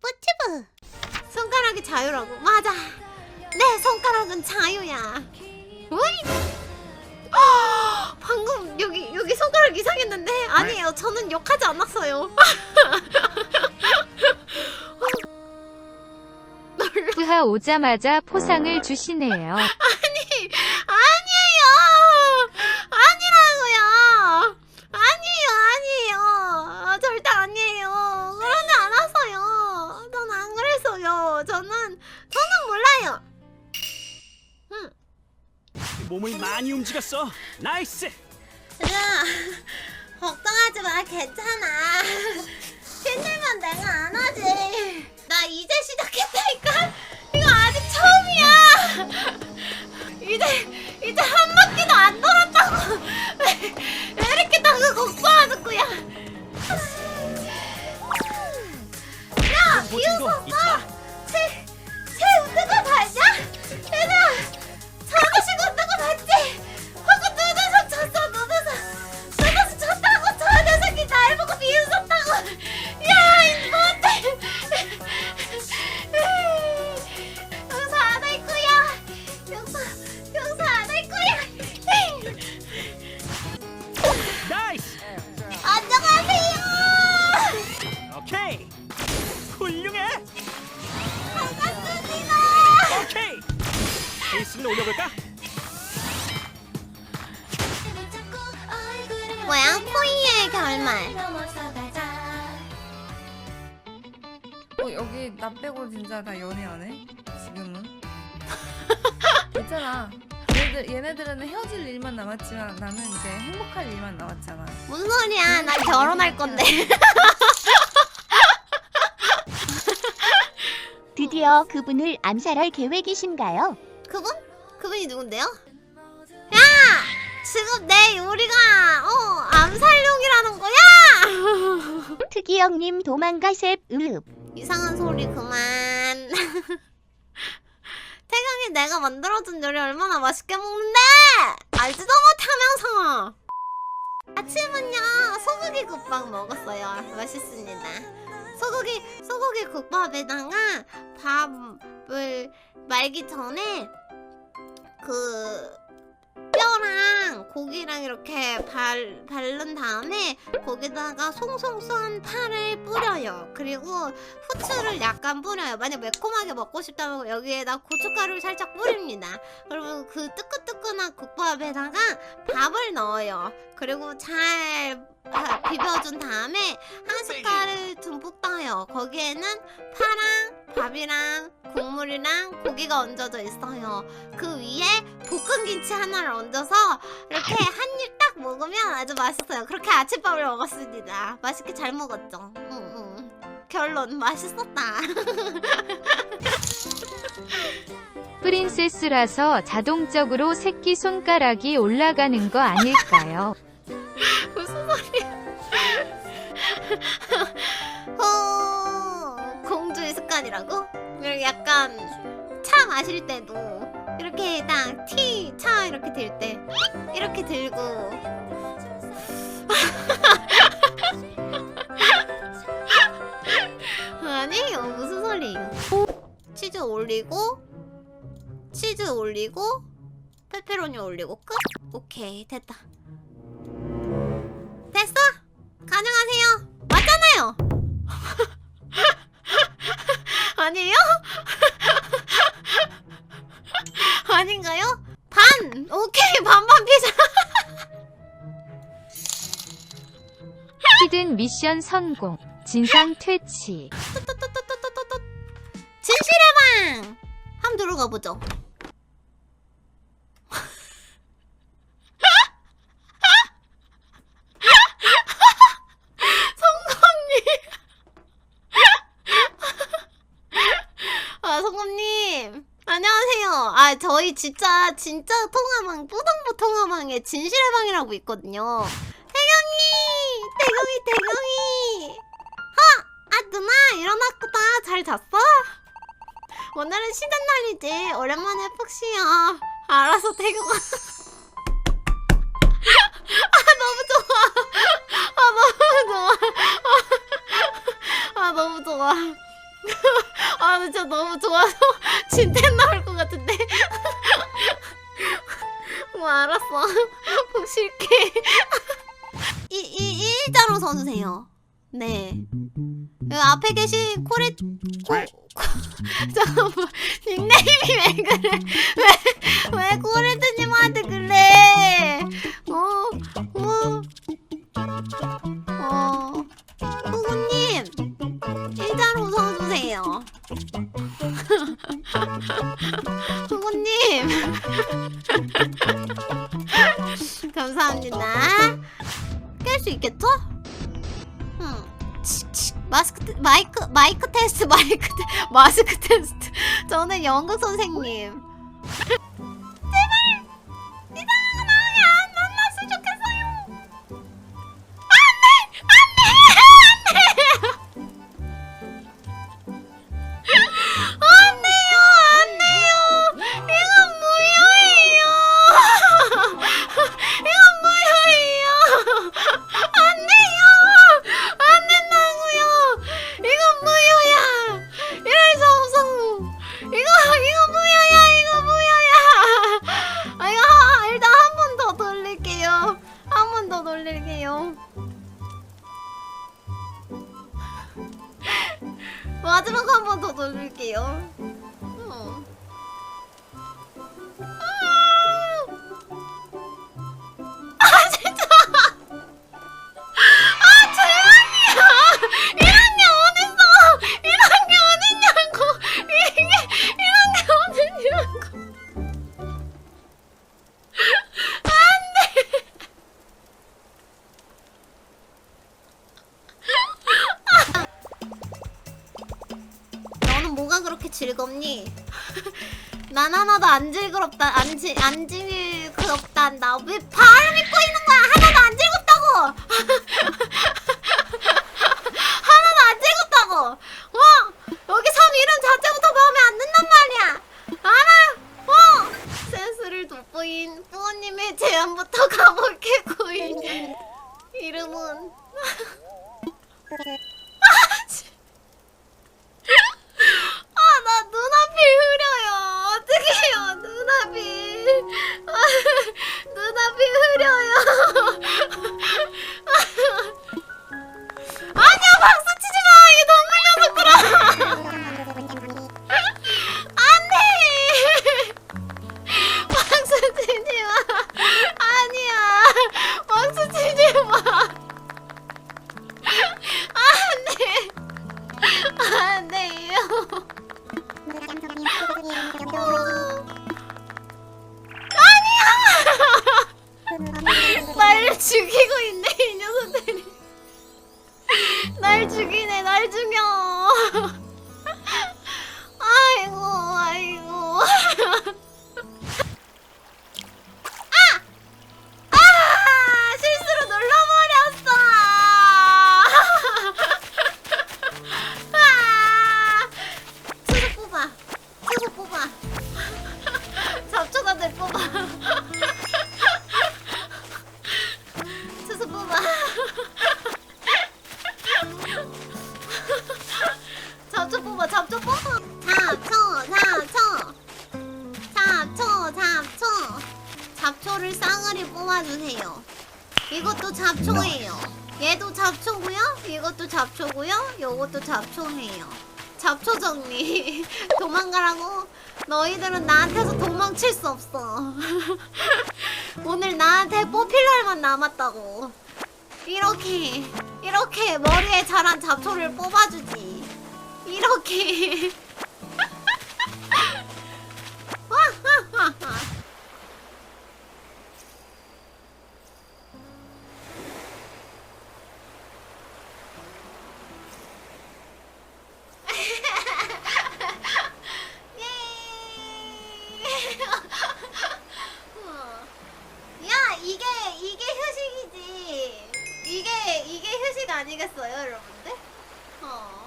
뿌티브! 손가락이 자유라고? 맞아. 내 손가락은 자유야. 우이! 아, 방금 여기 여기 손가락 이상했는데? 아니에요. 저는 욕하지 않았어요. 흐하 오자마자 포상을 주시네요. 몸을 많이 움직였어. 나이스. 야 걱정하지 마. 괜찮아. 힘들면 내가 안 하지. 나 이제 시작했다니까? 이거 아직 처음이야. 이제 이제 한 바퀴도 안 돌았다고 페이스를 올려볼까? 뭐야? 포이의 결말. 어 여기 나 빼고 진짜 다 연애하네 지금은. 괜찮아. 얘네들, 얘네들은 헤어질 일만 남았지만 나는 이제 행복할 일만 남았잖아. 무슨 소리야? 나 결혼할 건데. 드디어 그분을 암살할 계획이신가요? 그분? 그분이 누군데요? 야! 지금 내 요리가 어 암살용이라는 거야? 특이 형님 도망가셉 읍. 이상한 소리 그만 태경이 내가 만들어준 요리 얼마나 맛있게 먹는데 알지도 못하면서 아침은요 소고기 국밥 먹었어요 맛있습니다 소고기 소고기 국밥에다가 밥을 말기 전에 그 뼈랑 고기랑 이렇게 발, 바른 다음에 거기다가 송송 썬 파를 뿌려요. 그리고 후추를 약간 뿌려요. 만약 매콤하게 먹고 싶다면 여기에다 고춧가루를 살짝 뿌립니다. 그리고 그 뜨끈뜨끈한 국밥에다가 밥을 넣어요. 그리고 잘 아, 비벼준 다음에 한 숟갈을 듬뿍 떠요. 거기에는 파랑 밥이랑 국물이랑 고기가 얹어져 있어요. 그 위에 볶은 김치 하나를 얹어서 이렇게 한 입 딱 먹으면 아주 맛있어요. 그렇게 아침밥을 먹었습니다. 맛있게 잘 먹었죠. 응, 응. 결론 맛있었다. 프린세스라서 자동적으로 새끼 손가락이 올라가는 거 아닐까요? 무슨 소리야? 어, 공주의 습관이라고? 약간 차 마실 때도 이렇게 딱 티 차 이렇게 들 때 이렇게 들고. 아니에요 무슨 소리예요 치즈 올리고 치즈 올리고 페페로니 올리고 끝? 오케이 됐다. 됐어? 가능하세요? 맞잖아요! 아니에요 아닌가요? 반! 오케이 반반 피자. 히든 미션 성공. 진상 퇴치. 진실의 방! 한번 들어가 보죠 저희 진짜 진짜 통화망 뿌덩보 통화망에 진실의 방이라고 있거든요. 태경이! 태경이 태경이! 허아 누나 일어났구나. 잘 잤어? 오늘은 쉬는 날이지. 오랜만에 푹 쉬어. 알아서 태경아 아 너무 좋아. 아 너무 좋아. 아 너무 좋아. 아 진짜 너무 좋아서 진짜 나올 뭐. 푹 쉴게. 이, 이, 일자로 서주세요. 네. 여기 앞에 계신 코레, 코, 코, 잠깐만. 닉네임이 왜 그래? 왜, 왜 코레 마스크 테, 마이크 마이크 테스트 마이크 테, 마스크 테스트. 저는 연극 선생님. 돌 뭐가 그렇게 즐겁니? 난 하나도 안 즐겁다, 안, 지, 안 즐겁단다. 왜 발을 믿고 있는 거야? 하나도 안 즐겁다고! 하나도 안 즐겁다고! 어? 여기 섬 이름 자체부터 마음에 안 든단 말이야! 알아? 어? 센스를 돋보인 뿌어님의 제안부터 가볼게, 고인. 이름은. 얘도 잡초고요. 이것도 잡초고요. 요것도 잡초예요. 잡초 정리. 도망가라고. 너희들은 나한테서 도망칠 수 없어. 오늘 나한테 뽑힐 날만 남았다고. 이렇게 이렇게 머리에 자란 잡초를 뽑아주지. 이렇게. 야 이게 이게 휴식이지. 이게 이게 휴식 아니겠어요, 여러분들? 어.